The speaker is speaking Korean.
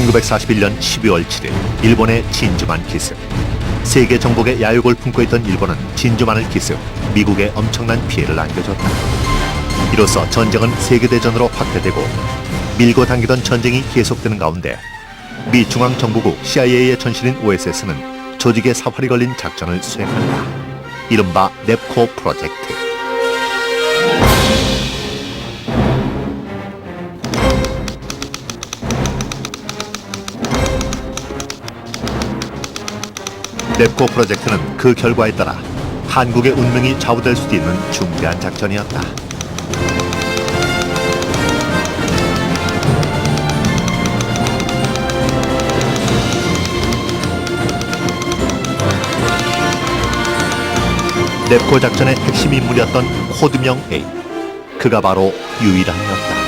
1941년 12월 7일 일본의 진주만 기습 세계 정복의 야욕을 품고 있던 일본은 진주만을 기습 미국에 엄청난 피해를 안겨줬다. 이로써 전쟁은 세계대전으로 확대되고 밀고 당기던 전쟁이 계속되는 가운데 미 중앙정보국 CIA의 전신인 OSS는 조직의 사활이 걸린 작전을 수행한다. 이른바 넵코 프로젝트. 넵코 프로젝트는 그 결과에 따라 한국의 운명이 좌우될 수도 있는 중대한 작전이었다. 넵코 작전의 핵심 인물이었던 코드명 A. 그가 바로 유일한이었다.